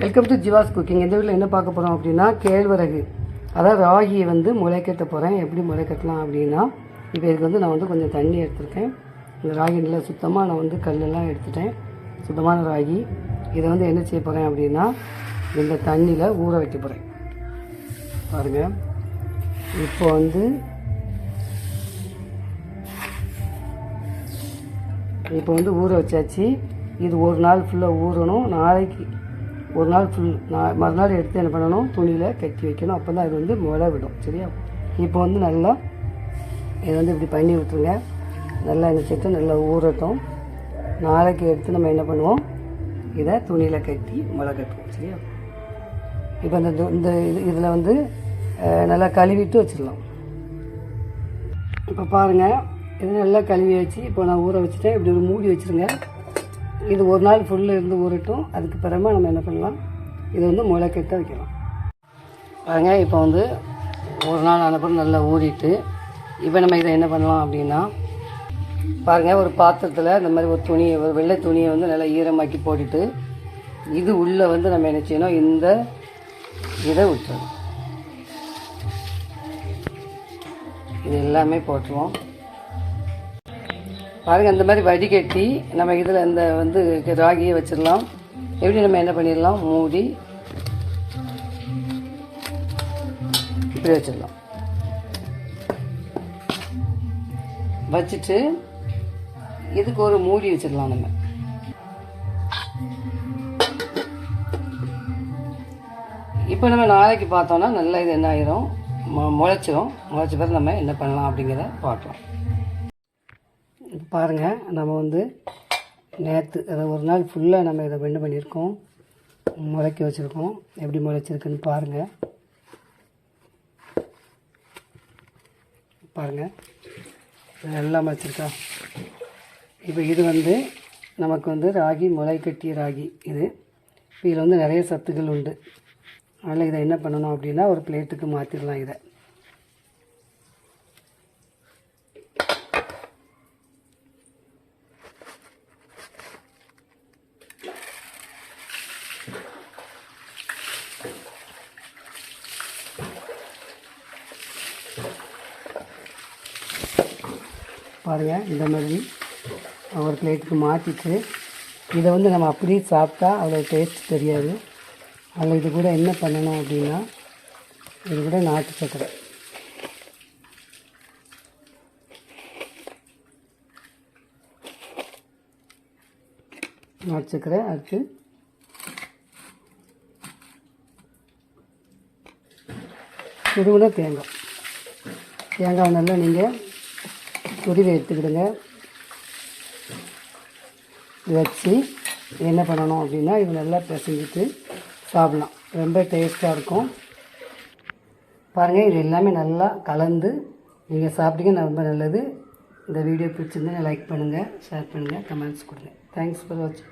Welcome to ஜிவாஸ் cooking இந்த வீட்டில் என்ன பார்க்க போகிறோம் அப்படின்னா கேழ்வரகு. அதாவது ராகியை வந்து முளைக்கட்ட போகிறேன் எப்படி முளைக்கட்டலாம் அப்படின்னா இப்போ இதுக்கு வந்து நான் வந்து கொஞ்சம் தண்ணி எடுத்திருக்கேன். இந்த ராகி நல்லா சுத்தமாக நான் வந்து கல்லெல்லாம் எடுத்துட்டேன். சுத்தமான ராகி. இதை வந்து என்ன செய்ய போகிறேன் அப்படின்னா இந்த தண்ணியில் ஊற வைக்க போகிறேன் பாருங்கள் இப்போ வந்து இப்போ வந்து ஊற வச்சாச்சு. இது ஒரு நாள் ஃபுல்லாக ஊறணும். நாளைக்கு ஒரு நாள் ஃபுல் நான் மறுநாள் எடுத்து என்ன பண்ணணும்? துணியில் கட்டி வைக்கணும். அப்போ தான் இது வந்து முளை விடும். சரியா? இப்போ வந்து நல்லா இதை வந்து இப்படி பண்ணி விட்டுருங்க. நல்லா இந்த சேர்த்து நல்லா ஊறட்டும். நாளைக்கு எடுத்து நம்ம என்ன பண்ணுவோம்? இதை துணியில் கட்டி முளை கட்டுவோம். சரியா? இப்போ இந்த இந்த இது இதில் வந்து நல்லா கழுவிட்டு வச்சிடலாம். இப்போ பாருங்கள் இது நல்லா கழுவி வச்சு இப்போ நான் ஊற வச்சுட்டேன். இப்படி ஒரு மூடி வச்சுருங்க. இது ஒரு நாள் ஃபுல்லு இருந்து ஊறட்டும். அதுக்கு பிறமா நம்ம என்ன பண்ணலாம்? இது வந்து முளைக்கட்ட வைக்கலாம். பாருங்க இப்போ வந்து ஒரு நாள் அனுப்புறம் நல்லா ஊறிட்டு இப்போ நம்ம இதை என்ன பண்ணலாம் அப்படின்னா பாருங்கள் ஒரு பாத்திரத்தில் இந்த மாதிரி ஒரு துணியை ஒரு வெள்ளை துணியை வந்து நல்லா ஈரமாக்கி போட்டுட்டு இது உள்ளே வந்து நம்ம என்ன செய்யணும்? இந்த இதை விட்டுறோம் இது எல்லாமே போட்டுருவோம். பாருங்கள் இந்த மாதிரி வடிகட்டி நம்ம இதில் இந்த வந்து ராகியை வச்சிடலாம். எப்படி நம்ம என்ன பண்ணிடலாம்? மூடி இப்படி வச்சிடலாம். வச்சுட்டு இதுக்கு ஒரு மூடி வச்சிடலாம் நம்ம. இப்போ நம்ம நாளைக்கு பார்த்தோன்னா நல்லா இது என்ன ஆயிரும்? மு- முளைச்சிரும். முளைச்ச பிறகு நம்ம என்ன பண்ணலாம் அப்படிங்கிறத பார்க்கலாம். இப்போ பாருங்கள் நம்ம வந்து நேற்று அதை ஒரு நாள் ஃபுல்லாக நம்ம இதை என்ன பண்ணியிருக்கோம். முளைக்க வச்சுருக்கோம். எப்படி முளைச்சிருக்குன்னு பாருங்கள் பாருங்கள் எல்லாம் முளைச்சிருக்கா. இப்போ இது வந்து நமக்கு வந்து ராகி முளை கட்டிய ராகி இது. இதில் வந்து நிறைய சத்துக்கள் உண்டு. அதனால் இதை என்ன பண்ணணும் அப்படின்னா ஒரு பிளேட்டுக்கு மாற்றிடலாம் இதை. பாருங்கள் இந்த மாதிரி ஒரு பிளேட்டுக்கு மாற்றிட்டு இதை வந்து நம்ம அப்படியே சாப்பிட்டா அவ்வளோ டேஸ்ட் தெரியாது. அதில் இது கூட என்ன பண்ணணும் அப்படின்னா இது கூட நாட்டு சக்கரை. நாட்டு சக்கரை அடுத்து துருவின தேங்காய். தேங்காய் நல்லா நீங்கள் துருவி எடுத்துக்கிடுங்க. வச்சு என்ன பண்ணணும் அப்படின்னா இது நல்லா பிசைஞ்சிட்டு சாப்பிடலாம். ரொம்ப டேஸ்ட்டாக இருக்கும். பாருங்கள் இது எல்லாமே நல்லா கலந்து நீங்கள் சாப்பிட்டீங்க ரொம்ப நல்லது. இந்த வீடியோ பிடிச்சிருந்தா லைக் பண்ணுங்கள் ஷேர் பண்ணுங்கள் கமெண்ட்ஸ் கொடுங்க. தேங்க்ஸ் ஃபார் வாட்சிங்